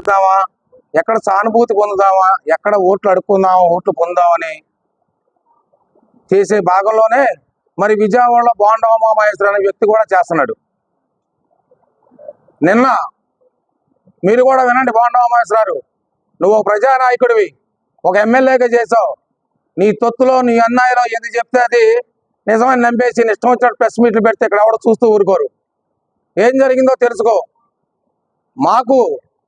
చేద్దామా ఎక్కడ సానుభూతి పొందుదామా ఎక్కడ ఓట్లు అడుక్కుందామా ఓట్లు పొందామని చేసే భాగంలోనే మరి విజయవాడలో బోండవ మహేశ్వర అనే వ్యక్తి కూడా చేస్తున్నాడు. నిన్న మీరు కూడా వినండి బాండవ మహేశ్వరారు నువ్వు ఒక ప్రజానాయకుడివి ఒక ఎమ్మెల్యేగా చేసావు నీ తొత్తులో నీ అన్నాయిలో ఏది చెప్తే అది నిజమని నమ్మేసి నీ ఇష్టం వచ్చినట్టు ప్రెస్ మీట్లు పెడితే ఇక్కడ ఎవడో చూస్తూ ఊరుకోరు. ఏం జరిగిందో తెలుసుకో. మాకు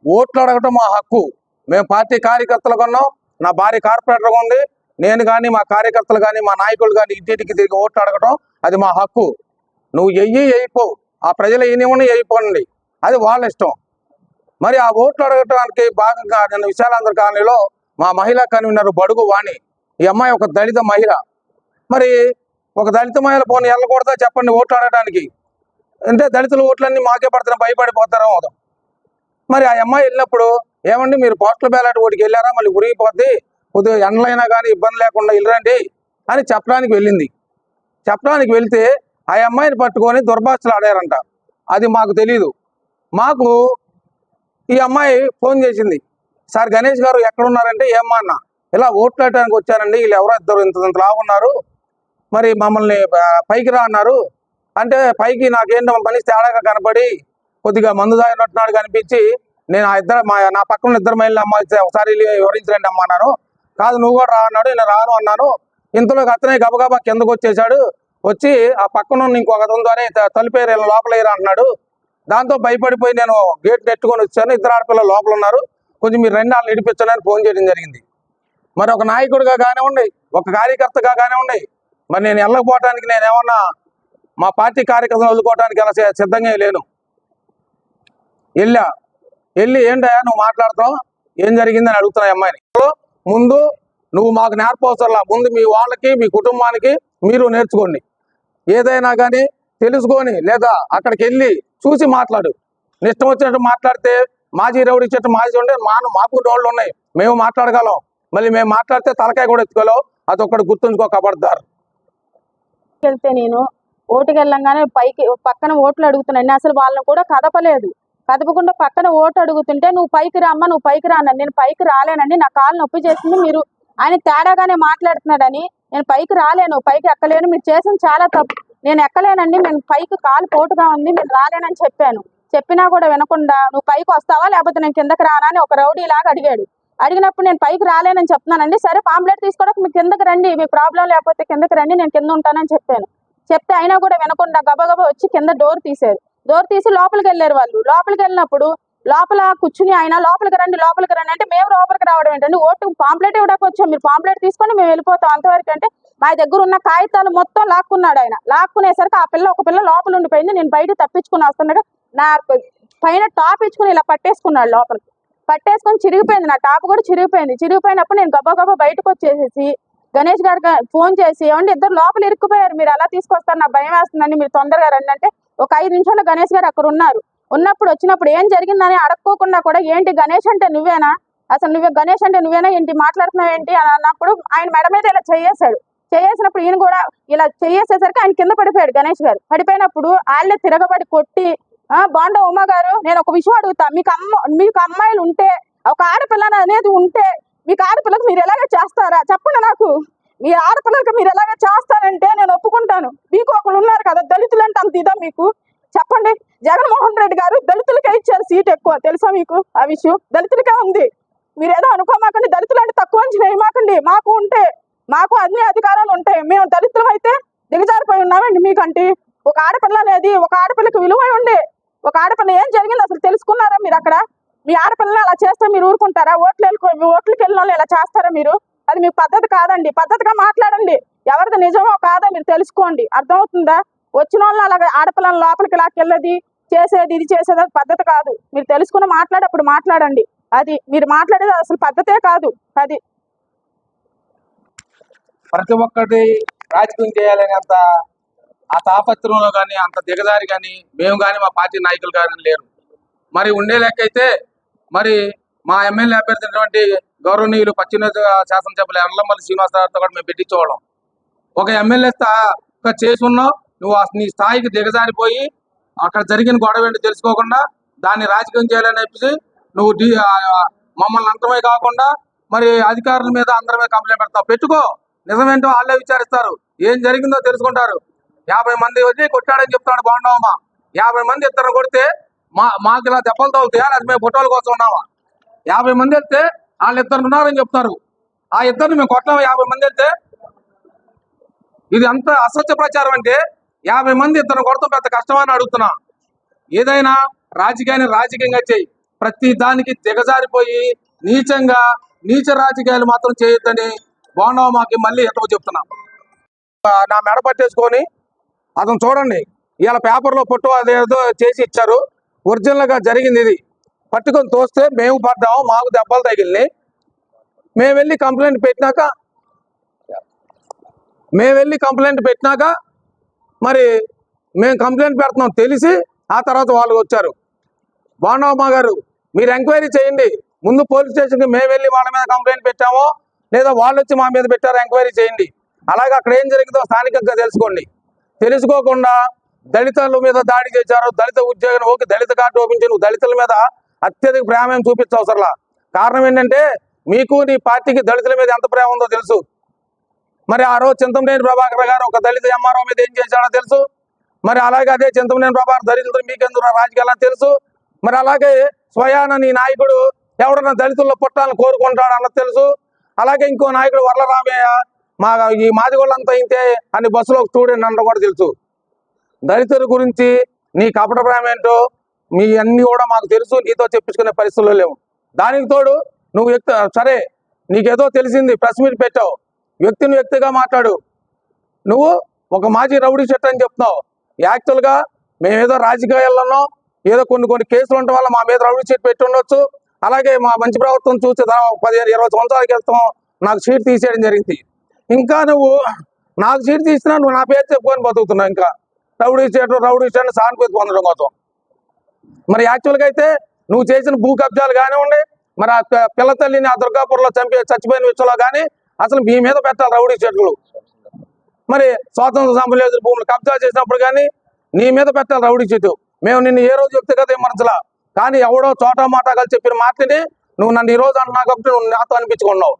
ఓట్లు అడగటం మా హక్కు. మేము పార్టీ కార్యకర్తలు కొన్నాం నా భార్య కార్పొరేటర్గా ఉంది నేను కానీ మా కార్యకర్తలు కానీ మా నాయకులు కానీ ఇంటింటికి తిరిగి ఓట్లు అడగటం అది మా హక్కు. నువ్వు ఎయ్యి ఎయిపో ఆ ప్రజలు ఎన్నివ్వని ఎయిపోండి అది వాళ్ళ ఇష్టం. మరి ఆ ఓట్లు అడగటానికి భాగంగా నేను విశాలాంధ్ర కాలనీలో మా మహిళా కన్వీనర్ బడుగు వాణి ఈ అమ్మాయి ఒక దళిత మహిళ. మరి ఒక దళిత మహిళ పోనీ వెళ్ళకూడదా చెప్పండి ఓట్లు అడగడానికి అంటే దళితుల ఓట్లన్నీ మాకే పడుతున్నా భయపడిపోతారో మరి ఆ అమ్మాయి వెళ్ళినప్పుడు ఏమండి మీరు పోస్టల్ బ్యాలెట్ ఓటికి వెళ్ళారా? మళ్ళీ ఉరిగిపోద్ది. కొద్దిగా ఎండలైనా కానీ ఇబ్బంది లేకుండా వెళ్ళరండి అని చెప్పడానికి వెళ్ళింది. చెప్పడానికి వెళ్తే ఆ అమ్మాయిని పట్టుకొని దుర్భాషలు ఆడారంట. అది మాకు తెలియదు మాకు ఈ అమ్మాయి ఫోన్ చేసింది. సార్ గణేష్ గారు ఎక్కడున్నారంటే ఏమ్మా అన్న ఇలా ఓట్లాడటానికి వచ్చారండి వీళ్ళు ఎవరో ఇద్దరు ఇంత ఇంత లావు ఉన్నారు. మరి మమ్మల్ని పైకి రా అన్నారు. అంటే పైకి నాకేంటో పని తేడాగా కనపడి కొద్దిగా మందు తాగినట్టున్నాడు కనిపించి నేను ఆ ఇద్దరు మా నా పక్కన ఇద్దరు మహిళలు అమ్మ ఒకసారి వివరించలేండి అమ్మ అన్నాను. కాదు నువ్వు కూడా రా అన్నాడు నేను రాను అన్నాను. ఇంతలో అతనే గబగబా కిందకు వచ్చేసాడు వచ్చి ఆ పక్కన ఇంకొక అతని ద్వారా తలుపేరు లోపల అంటున్నాడు. దాంతో భయపడిపోయి నేను గేట్ నెట్టుకొని వచ్చాను. ఇద్దరు ఆడపిల్లలు లోపల ఉన్నారు. కొంచెం మీరు రెండు వాళ్ళు ఇడిపించాలని ఫోన్ చేయడం జరిగింది. మరి ఒక నాయకుడిగా కానివ్వండి ఒక కార్యకర్తగా కానివ్వండి మరి నేను వెళ్ళకపోవటానికి నేను ఏమన్నా మా పార్టీ కార్యకర్తను వదులుకోవడానికి అలా సిద్ధంగా లేను. వెళ్ళా వెళ్ళి ఏంటయ్యా నువ్వు మాట్లాడుతావు ఏం జరిగిందని అడుగుతున్నా అమ్మాయిని. ముందు నువ్వు మాకు నేర్పవసరలా ముందు మీ వాళ్ళకి మీ కుటుంబానికి మీరు నేర్చుకోండి. ఏదైనా కానీ తెలుసుకొని లేదా అక్కడికి వెళ్ళి చూసి మాట్లాడు. ఇష్టం వచ్చినట్టు మాట్లాడితే మాజీ రౌడీ చెట్టు మాజీ ఉండే మాను మాకు డోళ్ళు ఉన్నాయి. మేము మాట్లాడగలం. మళ్ళీ మేము మాట్లాడితే తలకాయ కూడా ఎత్తుకోలేవు. అది ఒక్కటి గుర్తుంచుకో కబడతారు వెళ్తే నేను ఓటుకి వెళ్ళంగానే పైకి పక్కన ఓట్లు అడుగుతున్నాను అసలు వాళ్ళని కూడా కదపలేదు. కదపకుండా పక్కన ఓటు అడుగుతుంటే నువ్వు పైకి రామ్మా నువ్వు పైకి రానండి నేను పైకి రాలేనండి నా కాలు నొప్పి చేసింది మీరు ఆయన తేడాగానే మాట్లాడుతున్నాడని నేను పైకి రాలేను పైకి ఎక్కలేను మీరు చేసిన చాలా తప్పు. నేను ఎక్కలేనండి నేను పైకి కాలు పోటుగా ఉంది నేను రాలేనని చెప్పాను. చెప్పినా కూడా వినకుండా నువ్వు పైకి వస్తావా లేకపోతే నేను కిందకి రానా అని ఒక రౌడీ లాగా అడిగాడు. అడిగినప్పుడు నేను పైకి రాలేనని చెప్తున్నానండి సరే పాంప్లెట్ తీసుకోవడానికి మీకు కిందకి రండి మీ ప్రాబ్లం లేకపోతే కిందకి రండి నేను కింద ఉంటానని చెప్పాను. చెప్తే అయినా కూడా వినకుండా గబగబా వచ్చి కింద డోర్ తీశారు. డోర్ తీసి లోపలికి వెళ్ళారు వాళ్ళు. లోపలికి వెళ్ళినప్పుడు లోపల కూర్చుని ఆయన లోపలికి రండి లోపలికి రండి అంటే మేము లోపలికి రావడం ఏంటంటే ఓటు పాంప్లెట్ ఇవ్వడానికి వచ్చాం. మీరు పాంప్లెట్ తీసుకొని మేము వెళ్ళిపోతాం. అంతవరకు అంటే మా దగ్గర ఉన్న కాగితాలు మొత్తం లాక్కున్నాడు ఆయన. లాక్కునేసరికి ఆ పిల్ల ఒక పిల్ల లోపల ఉండిపోయింది. నేను బయట తప్పించుకుని వస్తుండగా నా పైన టాప్ ఇచ్చుకుని ఇలా పట్టేసుకున్నాడు లోపలికి. పట్టేసుకొని చిరిగిపోయింది. నా టాప్ కూడా చిరిగిపోయింది. చిరిగిపోయినప్పుడు నేను గబ్బా గబ్బా బయటకు వచ్చేసేసి గణేష్ గారికి ఫోన్ చేసి ఏమంటే ఇద్దరు లోపల ఇరుక్కుపోయారు. మీరు ఎలా తీసుకొస్తారు. నాకు భయం వేస్తుందండి. మీరు తొందరగా రండి అంటే ఒక ఐదు నిమిషాలు గణేష్ గారు అక్కడ ఉన్నారు. ఉన్నప్పుడు వచ్చినప్పుడు ఏం జరిగిందని అడక్కోకుండా కూడా ఏంటి గణేష్ అంటే నువ్వేనా? అసలు నువ్వే గణేష్ అంటే నువ్వేనా? ఏంటి మాట్లాడుతున్నావు ఏంటి? అని అన్నప్పుడు ఆయన మెడ మీద ఇలా చేయేశాడు. చేయేసినప్పుడు ఈయన కూడా ఇలా చేయేసేసరికి ఆయన కింద పడిపోయాడు గణేష్ గారు. పడిపోయినప్పుడు వాళ్ళే తిరగబడి కొట్టి ఆ బాండ ఉమా గారు నేను ఒక విషయం అడుగుతా. మీకు అమ్మ మీకు అమ్మాయిలు ఉంటే ఒక ఆడపిల్ల అనేది ఉంటే మీకు ఆడపిల్లకు మీరు ఎలాగ చేస్తారా? చెప్పండి నాకు. మీ ఆడపిల్లలకు మీరు ఎలాగ చేస్తారంటే నేను ఒప్పుకుంటాను. మీకు ఒకరు ఉన్నారు కదా దళితులు అంటే అంత ఇదా మీకు? చెప్పండి. జగన్మోహన్ రెడ్డి గారు దళితులకే ఇచ్చారు సీట్ ఎక్కువ. తెలుసా మీకు ఆ విషయం? దళితులకే ఉంది. మీరు ఏదో అనుకోమాకండి దళితులు అంటే తక్కువ అంచనా వేయమాకండి మాకు ఉంటే మాకు అన్ని అధికారాలు ఉంటాయి. మేము దళితులం అయితే దిగజారిపోయి ఉన్నామండి మీకంటే ఒక ఆడపిల్ల అనేది ఒక ఆడపిల్లకి విలువ ఉండే ఒక ఆడపిల్ల ఏం జరిగింది అసలు తెలుసుకున్నారా మీరు అక్కడ? మీ ఆడపిల్లని అలా చేస్తే మీరు ఊరుకుంటారా? ఓట్లు వెళ్ళుకో- ఓట్లకి వెళ్ళిన ఇలా చేస్తారా మీరు? అది మీ పద్ధతి కాదండి. పద్ధతిగా మాట్లాడండి. ఎవరిది నిజమో కాదో మీరు తెలుసుకోండి. అర్థమవుతుందా? వచ్చిన వాళ్ళు అలాగ ఆడపిల్లల లోపలికి లాక్కెళ్ళది చేసేది ఇది చేసేది అది పద్ధతి కాదు. మీరు తెలుసుకుని మాట్లాడప్పుడు మాట్లాడండి. అది మీరు మాట్లాడేది అసలు పద్ధతే కాదు. అది ప్రతి ఒక్కటి రాజకీయం చేయాలని అంత ఆ తాపత్రంలో కానీ అంత దిగదారి కానీ మేము కానీ మా పార్టీ నాయకులు కానీ లేరు. మరి ఉండే లెక్కైతే అయితే మరి మా ఎమ్మెల్యే అభ్యర్థినటువంటి గౌరవనీయులు పశ్చిమ శాసనసభ్యులు ఎర్లమల్లి శ్రీనివాసరావుతో కూడా మేము పెట్టించుకోవడం. ఒక ఎమ్మెల్యే స్థా చేసి ఉన్నావు నువ్వు ఆ నీ స్థాయికి దిగజారిపోయి అక్కడ జరిగిన గొడవ ఏంటి తెలుసుకోకుండా దాన్ని రాజకీయం చేయాలని చెప్పి నువ్వు మమ్మల్ని అంతమే కాకుండా మరి అధికారుల మీద అందరి మీద కంప్లైంట్ పెడతావు. పెట్టుకో. నిజమేంటో వాళ్ళే విచారిస్తారు. ఏం జరిగిందో తెలుసుకుంటారు. యాభై మంది వచ్చి కొట్టాడని చెప్తాడు బాగున్నావమ్మా యాభై మంది ఇద్దరు కొడితే మా మాకు ఇలా దెబ్బలు తగులుతాయా? లేదా మేము ఫోటోల కోసం ఉన్నావా యాభై మంది వెళ్తే వాళ్ళు ఇద్దరు ఉన్నారని చెప్తారు ఆ ఇద్దరిని మేము కొట్టాము యాభై మంది వెళ్తే. ఇది అంత అసత్య ప్రచారం అంటే యాభై మంది ఇద్దరు కొడతాం పెద్ద కష్టమని అడుగుతున్నా. ఏదైనా రాజకీయాన్ని రాజకీయంగా చేయి. ప్రతి దానికి దిగజారిపోయి నీచంగా నీచ రాజకీయాలు మాత్రం చేయొద్దని బాగుండవ మాకి మళ్ళీ ఎంతో చెప్తున్నా. నా మెడ పట్టేసుకొని అతను చూడండి ఇవాళ పేపర్లో పుట్టు అదేదో చేసి ఇచ్చారు. ఒరిజినల్గా జరిగింది ఇది. పట్టుకొని తోస్తే మేము పడ్డాము మాకు దెబ్బలు తగిలినాయి. మేము వెళ్ళి కంప్లైంట్ పెట్టినాక మేము వెళ్ళి కంప్లైంట్ పెట్టినాక మరి మేము కంప్లైంట్ పెడుతున్నాం తెలిసి ఆ తర్వాత వాళ్ళు వచ్చారు. బాండవమ్మ గారు మీరు ఎంక్వైరీ చేయండి. ముందు పోలీస్ స్టేషన్కి మేము వెళ్ళి వాళ్ళ మీద కంప్లైంట్ పెట్టామో లేదా వాళ్ళు వచ్చి మా మీద పెట్టారు ఎంక్వైరీ చేయండి. అలాగే అక్కడ ఏం జరిగిందో స్థానికంగా తెలుసుకోండి. తెలుసుకోకుండా దళితుల మీద దాడి చేశారు దళిత ఉద్యోగం ఓకే దళిత కార్డు ఓపించి నువ్వు దళితుల మీద అత్యధిక ప్రేమ ఏం చూపించవసరలా కారణం ఏంటంటే మీకు నీ పార్టీకి దళితుల మీద ఎంత ప్రేమ ఉందో తెలుసు. మరి ఆ రోజు చింతమనేని ప్రభాకర్ గారు ఒక దళిత ఎంఆర్ఓ మీద ఏం చేశాడో తెలుసు. మరి అలాగే అదే చింతమనేని ప్రభాకర్ దళితులు మీకెందుకు రాజకీయాలని తెలుసు. మరి అలాగే స్వయాన నీ నాయకుడు ఎవడన్నా దళితుల్లో పుట్టాలని కోరుకుంటాడు అన్నది తెలుసు. అలాగే ఇంకో నాయకుడు వరలరామయ్య మా ఈ మాదిగోళ్ళంతా ఇంతే అని బస్సులో ఒక స్టూడెంట్ అన్న కూడా తెలుసు. దళితుల గురించి నీ కపట ప్రేమ ఏంటో మీ అన్ని కూడా మాకు తెలుసు నీతో చెప్పించుకునే పరిస్థితుల్లో లేవు. దానికి తోడు నువ్వు వ్యక్తి సరే నీకేదో తెలిసింది ప్రెస్ మీట్ పెట్టావు. వ్యక్తిని వ్యక్తిగా మాట్లాడు. నువ్వు ఒక మాజీ రౌడీ షెట్ అని చెప్తున్నావు. యాక్చువల్గా మేమేదో రాజకీయాల్లోనో ఏదో కొన్ని కొన్ని కేసులు ఉండటం వల్ల మా మీద రౌడీ షీట్ పెట్టి ఉండొచ్చు. అలాగే మా మంచి ప్రభుత్వం చూసి దా- పదిహేను ఇరవై సంవత్సరాల క్రితం నాకు షీట్ తీసేయడం జరిగింది. ఇంకా నువ్వు నాకు సీట్ తీసినా నువ్వు నా పేరు చెప్పుకొని బతుకుతున్నావు ఇంకా. రౌడీ స్టేట్ రౌడీ స్టేట్ సానుభూతి పొందడం కోసం. మరి యాక్చువల్గా అయితే నువ్వు చేసిన భూ కబ్జాలు కానివ్వండి మరి ఆ పిల్ల తల్లిని ఆ దుర్గాపూర్లో చంపి చచ్చిపోయిన విషయంలో కానీ అసలు మీ మీద పెట్టాలి రౌడీ చెట్లు మరి స్వాతంత్ర సంబంధించిన భూములు కబ్జా చేసినప్పుడు కానీ నీ మీద పెట్టాలి రౌడీ చెట్టు మేము నిన్ను ఏ రోజు చెప్తే కదా మనసులా కానీ ఎవడో చోటా మాట కలిసి చెప్పిన మాటని నువ్వు నన్ను ఈ రోజు అంటున్నా కాబట్టి నువ్వు నాతో అనిపించుకున్నావు.